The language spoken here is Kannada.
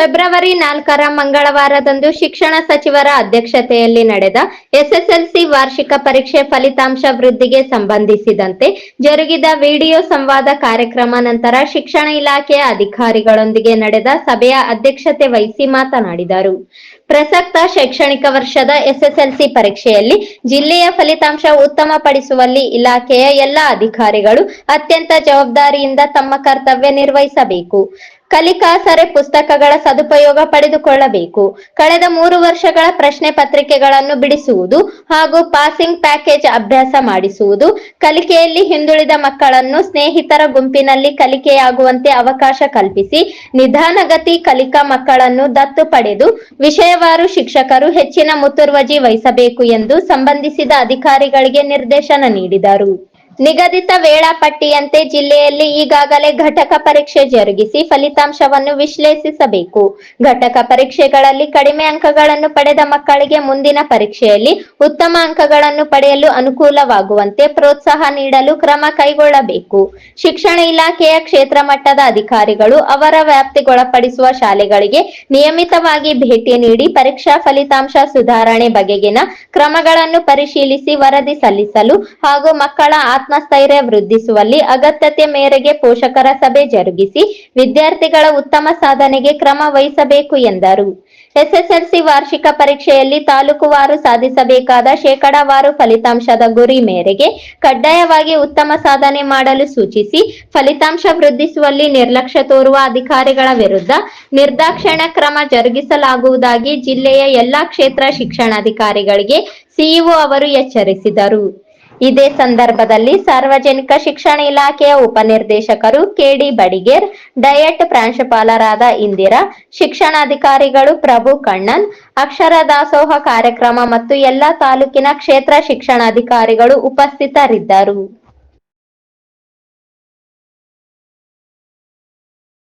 ಫೆಬ್ರವರಿ ನಾಲ್ಕರ ಮಂಗಳವಾರದಂದು ಶಿಕ್ಷಣ ಸಚಿವರ ಅಧ್ಯಕ್ಷತೆಯಲ್ಲಿ ನಡೆದ ಎಸ್ಎಸ್ಎಲ್ಸಿ ವಾರ್ಷಿಕ ಪರೀಕ್ಷೆ ಫಲಿತಾಂಶ ವೃದ್ಧಿಗೆ ಸಂಬಂಧಿಸಿದಂತೆ ಜರುಗಿದ ವಿಡಿಯೋ ಸಂವಾದ ಕಾರ್ಯಕ್ರಮ ನಂತರ ಶಿಕ್ಷಣ ಇಲಾಖೆಯ ಅಧಿಕಾರಿಗಳೊಂದಿಗೆ ನಡೆದ ಸಭೆಯ ಅಧ್ಯಕ್ಷತೆ ವಹಿಸಿ ಮಾತನಾಡಿದರು. ಪ್ರಸಕ್ತ ಶೈಕ್ಷಣಿಕ ವರ್ಷದ ಎಸ್ಎಸ್ಎಲ್ಸಿ ಪರೀಕ್ಷೆಯಲ್ಲಿ ಜಿಲ್ಲೆಯ ಫಲಿತಾಂಶ ಉತ್ತಮಪಡಿಸುವಲ್ಲಿ ಇಲಾಖೆಯ ಎಲ್ಲ ಅಧಿಕಾರಿಗಳು ಅತ್ಯಂತ ಜವಾಬ್ದಾರಿಯಿಂದ ತಮ್ಮ ಕರ್ತವ್ಯ ನಿರ್ವಹಿಸಬೇಕು. ಕಲಿಕಾಸರೆ ಪುಸ್ತಕಗಳ ಸದುಪಯೋಗ ಪಡೆದುಕೊಳ್ಳಬೇಕು. ಕಳೆದ ಮೂರು ವರ್ಷಗಳ ಪ್ರಶ್ನೆ ಪತ್ರಿಕೆಗಳನ್ನು ಬಿಡಿಸುವುದು ಹಾಗೂ ಪಾಸಿಂಗ್ ಪ್ಯಾಕೇಜ್ ಅಭ್ಯಾಸ ಮಾಡಿಸುವುದು, ಕಲಿಕೆಯಲ್ಲಿ ಹಿಂದುಳಿದ ಮಕ್ಕಳನ್ನು ಸ್ನೇಹಿತರ ಗುಂಪಿನಲ್ಲಿ ಕಲಿಕೆಯಾಗುವಂತೆ ಅವಕಾಶ ಕಲ್ಪಿಸಿ, ನಿಧಾನಗತಿ ಕಲಿಕಾ ಮಕ್ಕಳನ್ನು ದತ್ತು ಪಡೆದು, ವಿಷಯವಾರು ಶಿಕ್ಷಕರು ಹೆಚ್ಚಿನ ಮುತುರ್ವಜಿ ವಹಿಸಬೇಕು ಎಂದು ಸಂಬಂಧಿಸಿದ ಅಧಿಕಾರಿಗಳಿಗೆ ನಿರ್ದೇಶನ ನೀಡಿದರು. ನಿಗದಿತ ವೇಳಾಪಟ್ಟಿಯಂತೆ ಜಿಲ್ಲೆಯಲ್ಲಿ ಈಗಾಗಲೇ ಘಟಕ ಪರೀಕ್ಷೆ ಜರುಗಿಸಿ ಫಲಿತಾಂಶವನ್ನು ವಿಶ್ಲೇಷಿಸಬೇಕು. ಘಟಕ ಪರೀಕ್ಷೆಗಳಲ್ಲಿ ಕಡಿಮೆ ಅಂಕಗಳನ್ನು ಪಡೆದ ಮಕ್ಕಳಿಗೆ ಮುಂದಿನ ಪರೀಕ್ಷೆಯಲ್ಲಿ ಉತ್ತಮ ಅಂಕಗಳನ್ನು ಪಡೆಯಲು ಅನುಕೂಲವಾಗುವಂತೆ ಪ್ರೋತ್ಸಾಹ ನೀಡಲು ಕ್ರಮ ಕೈಗೊಳ್ಳಬೇಕು. ಶಿಕ್ಷಣ ಇಲಾಖೆಯ ಕ್ಷೇತ್ರ ಮಟ್ಟದ ಅಧಿಕಾರಿಗಳು ಅವರ ವ್ಯಾಪ್ತಿಗೊಳಪಡಿಸುವ ಶಾಲೆಗಳಿಗೆ ನಿಯಮಿತವಾಗಿ ಭೇಟಿ ನೀಡಿ ಪರೀಕ್ಷಾ ಫಲಿತಾಂಶ ಸುಧಾರಣೆ ಬಗೆಗಿನ ಕ್ರಮಗಳನ್ನು ಪರಿಶೀಲಿಸಿ ವರದಿ ಸಲ್ಲಿಸಲು ಹಾಗೂ ಮಕ್ಕಳ ಆತ್ಮಸ್ಥೈರ್ಯ ವೃದ್ಧಿಸುವಲ್ಲಿ ಅಗತ್ಯತೆ ಮೇರೆಗೆ ಪೋಷಕರ ಸಭೆ ಜರುಗಿಸಿ ವಿದ್ಯಾರ್ಥಿಗಳ ಉತ್ತಮ ಸಾಧನೆಗೆ ಕ್ರಮ ವಹಿಸಬೇಕು ಎಂದರು. ಎಸ್ಎಸ್ಎಲ್ಸಿ ವಾರ್ಷಿಕ ಪರೀಕ್ಷೆಯಲ್ಲಿ ತಾಲೂಕುವಾರು ಸಾಧಿಸಬೇಕಾದ ಶೇಕಡಾವಾರು ಫಲಿತಾಂಶದ ಗುರಿ ಮೇರೆಗೆ ಕಡ್ಡಾಯವಾಗಿ ಉತ್ತಮ ಸಾಧನೆ ಮಾಡಲು ಸೂಚಿಸಿ ಫಲಿತಾಂಶ ವೃದ್ಧಿಸುವಲ್ಲಿ ನಿರ್ಲಕ್ಷ್ಯ ತೋರುವ ಅಧಿಕಾರಿಗಳ ವಿರುದ್ಧ ನಿರ್ದಾಕ್ಷಿಣ್ಯ ಕ್ರಮ ಜರುಗಿಸಲಾಗುವುದಾಗಿ ಜಿಲ್ಲೆಯ ಎಲ್ಲಾ ಕ್ಷೇತ್ರ ಶಿಕ್ಷಣಾಧಿಕಾರಿಗಳಿಗೆ ಸಿಇಒ ಅವರು ಎಚ್ಚರಿಸಿದರು. ಇದೇ ಸಂದರ್ಭದಲ್ಲಿ ಸಾರ್ವಜನಿಕ ಶಿಕ್ಷಣ ಇಲಾಖೆಯ ಉಪನಿರ್ದೇಶಕರು ಕೆಡಿ ಬಡಿಗೇರ್, ಡಯಟ್ ಪ್ರಾಂಶುಪಾಲರಾದ ಇಂದಿರಾ, ಶಿಕ್ಷಣಾಧಿಕಾರಿಗಳು ಪ್ರಭು ಕಣ್ಣನ್, ಅಕ್ಷರ ದಾಸೋಹ ಕಾರ್ಯಕ್ರಮ ಮತ್ತು ಎಲ್ಲಾ ತಾಲೂಕಿನ ಕ್ಷೇತ್ರ ಶಿಕ್ಷಣಾಧಿಕಾರಿಗಳು ಉಪಸ್ಥಿತರಿದ್ದರು.